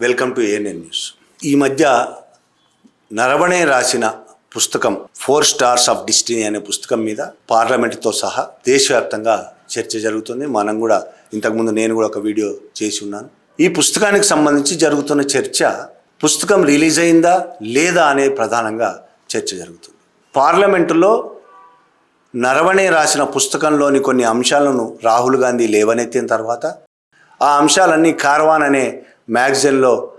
Welcome to ANN news ఈ మధ్య నరవణే రాసిన పుస్తకం ఫోర్ స్టార్స్ ఆఫ్ డిస్టినీ అనే పుస్తకం మీద పార్లమెంటుతో సహా దేశవ్యాప్తంగా చర్చ జరుగుతుంది. మనం కూడా ఇంతకుముందు నేను కూడా ఒక వీడియో చేసి ఉన్నాను. ఈ పుస్తకానికి సంబంధించి జరుగుతున్న చర్చ పుస్తకం రిలీజ్ అయిందా లేదా అనే ప్రధానంగా చర్చ జరుగుతుంది. పార్లమెంటులో నరవణే రాసిన పుస్తకంలోని కొన్ని అంశాలను రాహుల్ గాంధీ లేవనెత్తిన తర్వాత ఆ అంశాలన్నీ కార్వాన్ అనే మ్యాగజైన్లో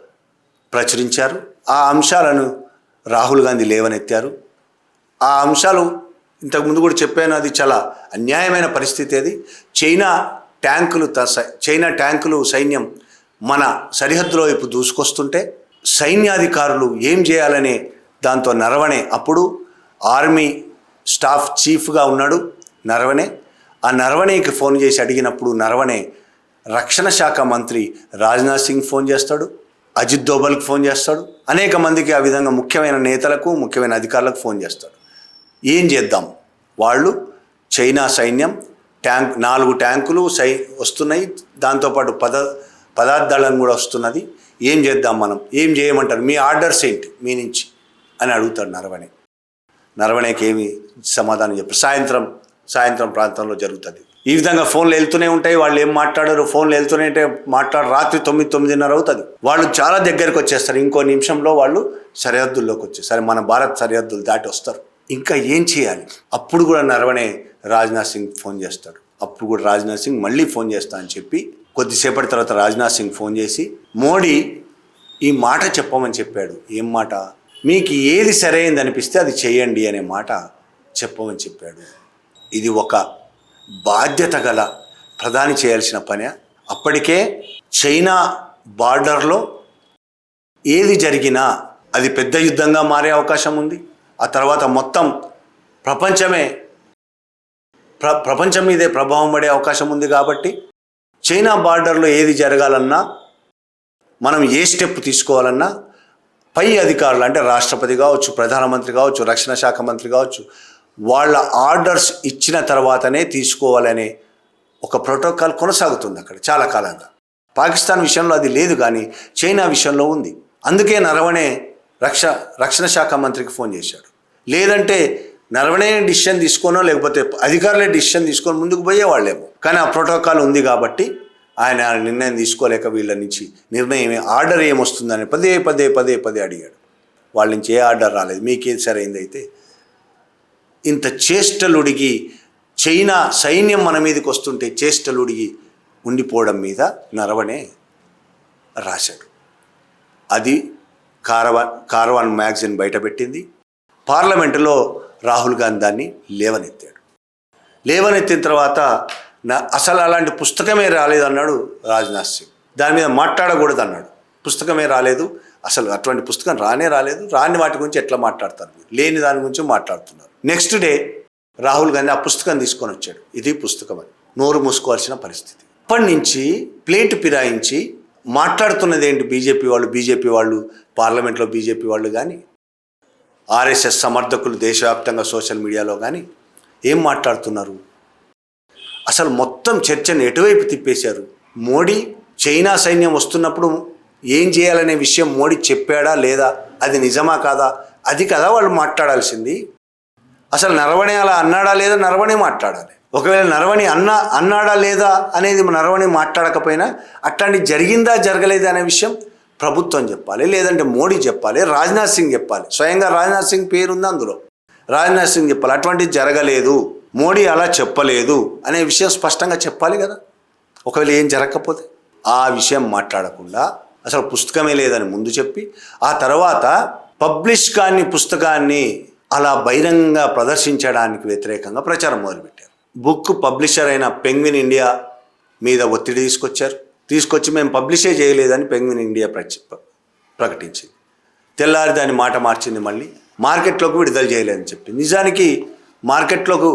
ప్రచురించారు. ఆ అంశాలను రాహుల్ గాంధీ లేవనెత్తారు. ఆ అంశాలు ఇంతకుముందు కూడా చెప్పాను అది చాలా అన్యాయమైన పరిస్థితి అది. చైనా ట్యాంకులు త- సై- చైనా ట్యాంకులు సైన్యం మన సరిహద్దులో వైపు దూసుకొస్తుంటే సైన్యాధికారులు ఏం చేయాలనే దాంతో నరవణే అప్పుడు ఆర్మీ స్టాఫ్ చీఫ్గా ఉన్నాడు నరవణే. ఆ నరవణేకి ఫోన్ చేసి అడిగినప్పుడు నరవణే రక్షణ శాఖ మంత్రి రాజ్నాథ్ సింగ్ ఫోన్ చేస్తాడు అజిత్ దోబల్కి ఫోన్ చేస్తాడు అనేక మందికి ఆ విధంగా ముఖ్యమైన నేతలకు ముఖ్యమైన అధికారులకు ఫోన్ చేస్తాడు. ఏం చేద్దాం? వాళ్ళు చైనా సైన్యం ట్యాంక్ నాలుగు ట్యాంకులు సై వస్తున్నాయి దాంతోపాటు పద పదార్థాలను కూడా వస్తున్నది. ఏం చేద్దాం మనం? ఏం చేయమంటారు? మీ ఆర్డర్స్ ఏంటి? మీ నుంచి అని అడుగుతాడు నరవణే. నరవణేకి ఏమి సమాధానం చెప్పారు సాయంత్రం సాయంత్రం ప్రాంతంలో జరుగుతుంది. ఈ విధంగా ఫోన్లు వెళ్తూనే ఉంటాయి. వాళ్ళు ఏం మాట్లాడరు? ఫోన్లు వెళ్తూనే ఉంటే మాట్లాడు రాత్రి తొమ్మిది తొమ్మిదిన్నర అవుతుంది. వాళ్ళు చాలా దగ్గరికి వచ్చేస్తారు. ఇంకో నిమిషంలో వాళ్ళు సరిహద్దుల్లోకి వచ్చేసరి మన భారత్ సరిహద్దులు దాటి వస్తారు. ఇంకా ఏం చేయాలి? అప్పుడు కూడా నరవణే రాజ్నాథ్ సింగ్ ఫోన్ చేస్తాడు. అప్పుడు కూడా రాజ్నాథ్ సింగ్ మళ్ళీ ఫోన్ చేస్తా అని చెప్పి కొద్దిసేపటి తర్వాత రాజ్నాథ్ సింగ్ ఫోన్ చేసి మోడీ ఈ మాట చెప్పమని చెప్పాడు. ఏం మాట? మీకు ఏది సరైనది అనిపిస్తే అది చేయండి అనే మాట చెప్పమని చెప్పాడు. ఇది ఒక బాధ్యత గల ప్రధాని చేయాల్సిన పని అప్పటికే చైనా బార్డర్లో ఏది జరిగినా అది పెద్ద యుద్ధంగా మారే అవకాశం ఉంది. ఆ తర్వాత మొత్తం ప్రపంచమే ప్ర ప్రపంచం మీదే ప్రభావం పడే అవకాశం ఉంది కాబట్టి చైనా బార్డర్లో ఏది జరగాలన్నా మనం ఏ స్టెప్ తీసుకోవాలన్నా పై అధికారులు అంటే రాష్ట్రపతి కావచ్చు ప్రధానమంత్రి కావచ్చు రక్షణ శాఖ మంత్రి కావచ్చు వాళ్ళ ఆర్డర్స్ ఇచ్చిన తర్వాతనే తీసుకోవాలనే ఒక ప్రోటోకాల్ కొనసాగుతుంది అక్కడ చాలా కాలంగా. పాకిస్తాన్ విషయంలో అది లేదు కానీ చైనా విషయంలో ఉంది. అందుకే నరవణే రక్ష రక్షణ శాఖ మంత్రికి ఫోన్ చేశాడు. లేదంటే నరవణే డిసిషన్ తీసుకోనో లేకపోతే అధికారులే డిసిషన్ తీసుకొని ముందుకు పోయేవాళ్ళేమో. కానీ ఆ ప్రోటోకాల్ ఉంది కాబట్టి ఆయన నిర్ణయం తీసుకోలేక వీళ్ళ నుంచి నిర్ణయం ఆర్డర్ ఏమొస్తుందని పదే పదే పదే పదే అడిగాడు. వాళ్ళ నుంచి ఏ ఆర్డర్ రాలేదు. మీకేది సరైంది అయితే ఇంత చేష్టలుడిగి చైనా సైన్యం మన మీదకి వస్తుంటే చేష్టలుడిగి ఉండిపోవడం మీద నరవనే రాశాడు. అది కారవాన్ కారవాన్ మ్యాగజైన్ బయటపెట్టింది. పార్లమెంటులో రాహుల్ గాంధీ దాన్ని లేవనెత్తాడు. లేవనెత్తిన తర్వాత నా అసలు అలాంటి పుస్తకమే రాలేదు అన్నాడు రాజ్నాథ్ సింగ్. దాని మీద మాట్లాడకూడదు అన్నాడు పుస్తకమే రాలేదు. అసలు అటువంటి పుస్తకం రానే రాలేదు. రాని వాటి గురించి ఎట్లా మాట్లాడతారు మీరు? లేని దాని గురించి మాట్లాడుతున్నారు. నెక్స్ట్ డే రాహుల్ గాంధీ ఆ పుస్తకం తీసుకొని వచ్చాడు. ఇది పుస్తకం అని నోరు మూసుకోవాల్సిన పరిస్థితి. అప్పటి నుంచి ప్లేట్ పిరాయించి మాట్లాడుతున్నది ఏంటి బీజేపీ వాళ్ళు? బీజేపీ వాళ్ళు పార్లమెంట్లో బీజేపీ వాళ్ళు కానీ ఆర్ఎస్ఎస్ సమర్థకులు దేశవ్యాప్తంగా సోషల్ మీడియాలో కానీ ఏం మాట్లాడుతున్నారు? అసలు మొత్తం చర్చను ఎటువైపు తిప్పేశారు? మోడీ చైనా సైన్యం వస్తున్నప్పుడు ఏం చేయాలనే విషయం మోడీ చెప్పాడా లేదా? అది నిజమా కాదా? అది కదా వాళ్ళు మాట్లాడాల్సింది. అసలు నరవణి అలా అన్నాడా లేదా? నరవణి మాట్లాడాలి. ఒకవేళ నరవణి అన్నా అన్నాడా లేదా అనేది నరవణి మాట్లాడకపోయినా అట్లాంటి జరిగిందా జరగలేదా అనే విషయం ప్రభుత్వం చెప్పాలి లేదంటే మోడీ చెప్పాలి రాజ్నాథ్ సింగ్ చెప్పాలి. స్వయంగా రాజ్నాథ్ సింగ్ పేరుంది అందులో. రాజ్నాథ్ సింగ్ చెప్పాలి అటువంటిది జరగలేదు మోడీ అలా చెప్పలేదు అనే విషయం స్పష్టంగా చెప్పాలి కదా. ఒకవేళ ఏం జరగకపోతే ఆ విషయం మాట్లాడకుండా అసలు పుస్తకమే లేదని ముందు చెప్పి ఆ తర్వాత పబ్లిష్ కాని పుస్తకాన్ని అలా బహిరంగంగా ప్రదర్శించడానికి వ్యతిరేకంగా ప్రచారం మొదలుపెట్టారు. బుక్ పబ్లిషర్ అయిన పెంగ్విన్ ఇండియా మీద ఒత్తిడి తీసుకొచ్చారు. తీసుకొచ్చి మేము పబ్లిషే చేయలేదని పెంగ్విన్ ఇండియా ప్రచ ప్రకటించింది. తెల్లారి దాని మాట మార్చింది మళ్ళీ మార్కెట్లోకి విడుదల చేయలేదని చెప్పి నిజానికి మార్కెట్లోకి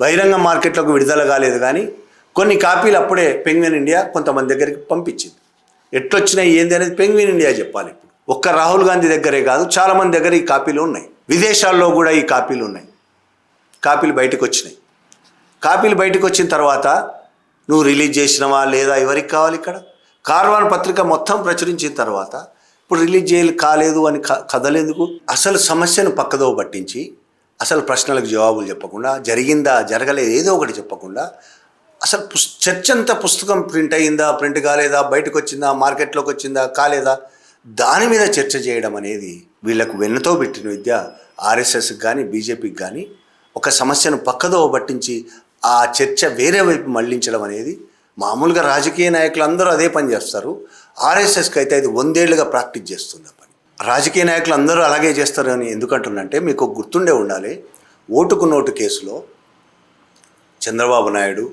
బహిరంగ మార్కెట్లోకి విడుదల కాలేదు కానీ కొన్ని కాపీలు అప్పుడే పెంగ్విన్ ఇండియా కొంతమంది దగ్గరికి పంపించింది. ఎట్లొచ్చినాయి ఏంది అనేది పెంగ్విన్ ఇండియా చెప్పాలి ఇప్పుడు. ఒక్క రాహుల్ గాంధీ దగ్గరే కాదు చాలామంది దగ్గర ఈ కాపీలు ఉన్నాయి. విదేశాల్లో కూడా ఈ కాపీలు ఉన్నాయి. కాపీలు బయటకు వచ్చినాయి కాపీలు బయటకు వచ్చిన తర్వాత నువ్వు రిలీజ్ చేసినవా లేదా ఎవరికి కావాలి ఇక్కడ? కార్వాన్ పత్రిక మొత్తం ప్రచురించిన తర్వాత ఇప్పుడు రిలీజ్ చేయాలి కాలేదు అని క- కదలేందుకు? అసలు సమస్యను పక్కదో పట్టించి అసలు ప్రశ్నలకు జవాబులు చెప్పకుండా జరిగిందా జరగలేదు ఏదో ఒకటి చెప్పకుండా అసలు పుస్ చర్చ అంతా పుస్తకం ప్రింట్ అయ్యిందా ప్రింట్ కాలేదా బయటకు వచ్చిందా మార్కెట్లోకి వచ్చిందా కాలేదా? దాని మీద చర్చ చేయడం అనేది వీళ్ళకు వెన్నతో పెట్టిన విద్య. ఆర్ఎస్ఎస్కి కానీ బీజేపీకి కానీ ఒక సమస్యను పక్కదో పట్టించి ఆ చర్చ వేరే వైపు మళ్ళించడం అనేది మామూలుగా రాజకీయ నాయకులు అందరూ అదే పని చేస్తారు. ఆర్ఎస్ఎస్కి అయితే అది వందేళ్ళుగా ప్రాక్టీస్ చేస్తుంది పని. రాజకీయ నాయకులు అందరూ అలాగే చేస్తారు అని ఎందుకంటుందంటే మీకు గుర్తుండే ఉండాలి. ఓటుకు నోటు కేసులో చంద్రబాబు నాయుడు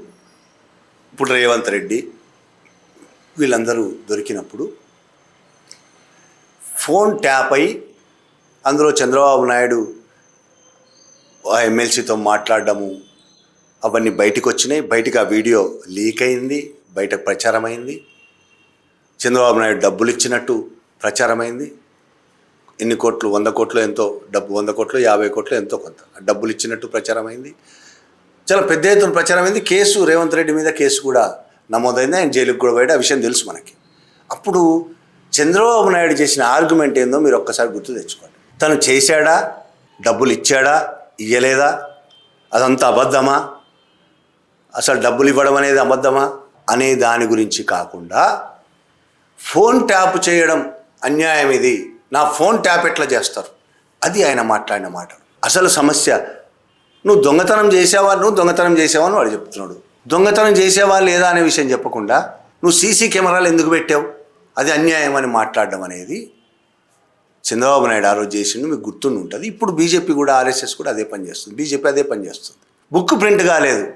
ఇప్పుడు రేవంత్ రెడ్డి వీళ్ళందరూ దొరికినప్పుడు ఫోన్ ట్యాప్ అయి అందులో చంద్రబాబు నాయుడు ఎమ్మెల్సీతో మాట్లాడడము అవన్నీ బయటకు వచ్చినాయి. బయటకు ఆ వీడియో లీక్ అయింది బయటకు ప్రచారమైంది. చంద్రబాబు నాయుడు డబ్బులు ఇచ్చినట్టు ప్రచారమైంది. ఎన్ని కోట్లు? వంద కోట్లు ఎంతో? డబ్బు వంద కోట్లు? యాభై కోట్లు? ఎంతో కొంత. డబ్బులు ఇచ్చినట్టు ప్రచారమైంది. చాలా పెద్ద ఎత్తున ప్రచారం అయింది. కేసు రేవంత్ రెడ్డి మీద కేసు కూడా నమోదైంది. ఆయన జైలుకు కూడా పోయాడు. ఆ విషయం తెలుసు మనకి. అప్పుడు చంద్రబాబు నాయుడు చేసిన ఆర్గ్యుమెంట్ ఏందో మీరు ఒక్కసారి గుర్తు తెచ్చుకోండి. తను చేశాడా? డబ్బులు ఇచ్చాడా? ఇయ్యలేదా? అదంతా అబద్ధమా? అసలు డబ్బులు ఇవ్వడం అనేది అబద్ధమా? అనే దాని గురించి కాకుండా ఫోన్ ట్యాప్ చేయడం అన్యాయం ఇది. నా ఫోన్ ట్యాప్ ఎట్లా చేస్తారు? అది ఆయన మాట్లాడిన మాట అసలు సమస్య నువ్వు దొంగతనం చేసావా నువ్వు దొంగతనం చేసావా అని వాడు చెప్తున్నాడు. దొంగతనం చేసావా లేదా అనే విషయం చెప్పకుండా నువ్వు సీసీ కెమెరాలు ఎందుకు పెట్టావు? అది అన్యాయం అని మాట్లాడడం అనేది చంద్రబాబు నాయుడు ఆ రోజు చేసిండు మీకు గుర్తుండి ఉంటుంది. ఇప్పుడు బీజేపీ కూడా ఆర్ఎస్ఎస్ కూడా అదే పని చేస్తుంది. బీజేపీ అదే పని చేస్తుంది. బుక్ ప్రింట్ కాలేదు.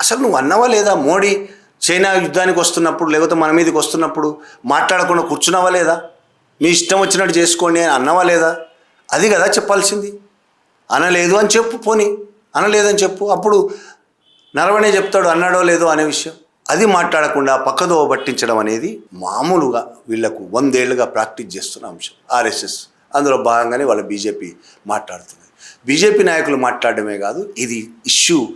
అసలు నువ్వు అన్నావా లేదా? మోడీ చైనా యుద్ధానికి వస్తున్నప్పుడు లేకపోతే మన మీదకి వస్తున్నప్పుడు మాట్లాడకుండా కూర్చున్నావా లేదా? మీ ఇష్టం వచ్చినట్టు చేసుకోండి అని అన్నావా లేదా? అది కదా చెప్పాల్సింది. అనలేదు అని చెప్పు పోని. అనలేదని చెప్పు. అప్పుడు నరవణే చెప్తాడు అన్నాడో లేదో అనే విషయం. అది మాట్లాడకుండా పక్కదో పట్టించడం అనేది మామూలుగా వీళ్ళకు వందేళ్ళుగా ప్రాక్టీస్ చేస్తున్న అంశం. ఆర్ఎస్ఎస్ అందులో భాగంగానే వాళ్ళ బీజేపీ మాట్లాడుతుంది. బీజేపీ నాయకులు మాట్లాడడమే కాదు ఇది ఇష్యూ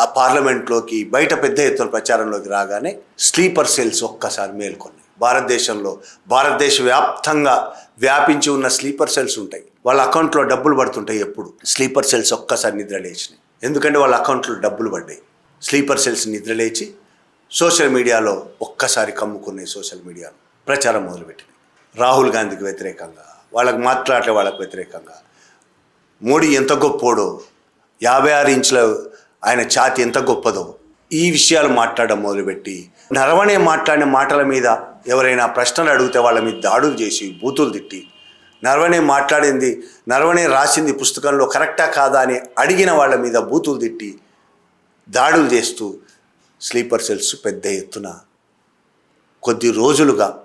ఆ పార్లమెంట్లోకి బయట పెద్ద ఎత్తున ప్రచారంలోకి రాగానే స్లీపర్ సెల్స్ ఒక్కసారి మేల్కొన్నాయి. భారతదేశంలో భారతదేశ వ్యాప్తంగా వ్యాపించి ఉన్న స్లీపర్ సెల్స్ ఉంటాయి. వాళ్ళ అకౌంట్లో డబ్బులు పడుతుంటాయి ఎప్పుడు. స్లీపర్ సెల్స్ ఒక్కసారి నిద్ర లేచినాయి ఎందుకంటే వాళ్ళ అకౌంట్లో డబ్బులు పడ్డాయి. స్లీపర్ సెల్స్ నిద్రలేచి సోషల్ మీడియాలో ఒక్కసారి కమ్ముకున్నాయి సోషల్ మీడియాలో ప్రచారం మొదలుపెట్టినాయి రాహుల్ గాంధీకి వ్యతిరేకంగా వాళ్ళకి మాట్లాడే వాళ్ళకి వ్యతిరేకంగా మోడీ ఎంత గొప్పోడో యాభై ఆరు ఇంచుల ఆయన ఛాతి ఎంత గొప్పదో ఈ విషయాలు మాట్లాడడం మొదలుపెట్టి నరవణే మాట్లాడిన మాటల మీద ఎవరైనా ప్రశ్నలు అడిగితే వాళ్ళ మీద దాడులు చేసి బూతులు తిట్టి నరవణే మాట్లాడింది నరవణే రాసింది పుస్తకంలో కరెక్టా కాదా అని అడిగిన వాళ్ళ మీద బూతులు తిట్టి దాడులు చేస్తూ స్లీపర్ సెల్స్ పెద్ద ఎత్తున కొద్ది రోజులుగా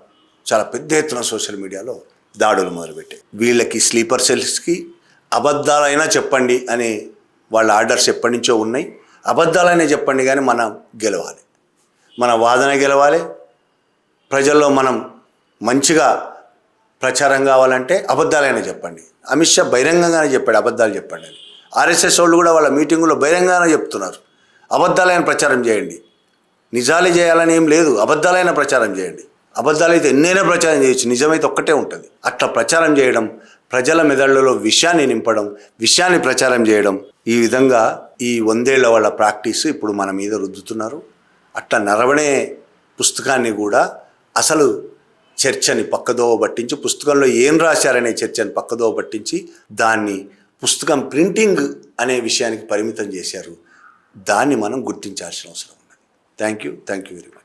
చాలా పెద్ద ఎత్తున సోషల్ మీడియాలో దాడులు మొదలుపెట్టాయి. వీళ్ళకి స్లీపర్ సెల్స్కి అబద్ధాలైనా చెప్పండి అనే వాళ్ళ ఆర్డర్స్ ఎప్పటి నుంచో ఉన్నాయి. అబద్ధాలైనా చెప్పండి కానీ మనం గెలవాలి. మన వాదన గెలవాలి. ప్రజల్లో మనం మంచిగా ప్రచారం కావాలంటే అబద్ధాలైనా చెప్పండి. అమిత్ షా బహిరంగంగానే చెప్పాడు అబద్ధాలు చెప్పండి అని. ఆర్ఎస్ఎస్ వాళ్ళు కూడా వాళ్ళ మీటింగులో బహిరంగంగానే చెప్తున్నారు. అబద్ధాలైన ప్రచారం చేయండి. నిజాలే చేయాలని ఏం లేదు అబద్ధాలైన ప్రచారం చేయండి. అబద్ధాలు అయితే ఎన్నైనా ప్రచారం చేయొచ్చు నిజమైతే ఒక్కటే ఉంటుంది. అట్లా ప్రచారం చేయడం ప్రజల మెదళ్ళలో విషయాన్ని నింపడం విషయాన్ని ప్రచారం చేయడం ఈ విధంగా ఈ వందేళ్ళ వాళ్ళ ప్రాక్టీస్ ఇప్పుడు మన మీద రుద్దుతున్నారు. అట్లా నరవణే పుస్తకాన్ని కూడా అసలు చర్చని పక్కదోవ పట్టించి పుస్తకంలో ఏం రాశారనే చర్చని పక్కదోవ పట్టించి దాన్ని పుస్తకం ప్రింటింగ్ అనే విషయానికి పరిమితం చేశారు. దాన్ని మనం గుర్తించాల్సిన అవసరం ఉన్నది. Thank you. Thank you very much.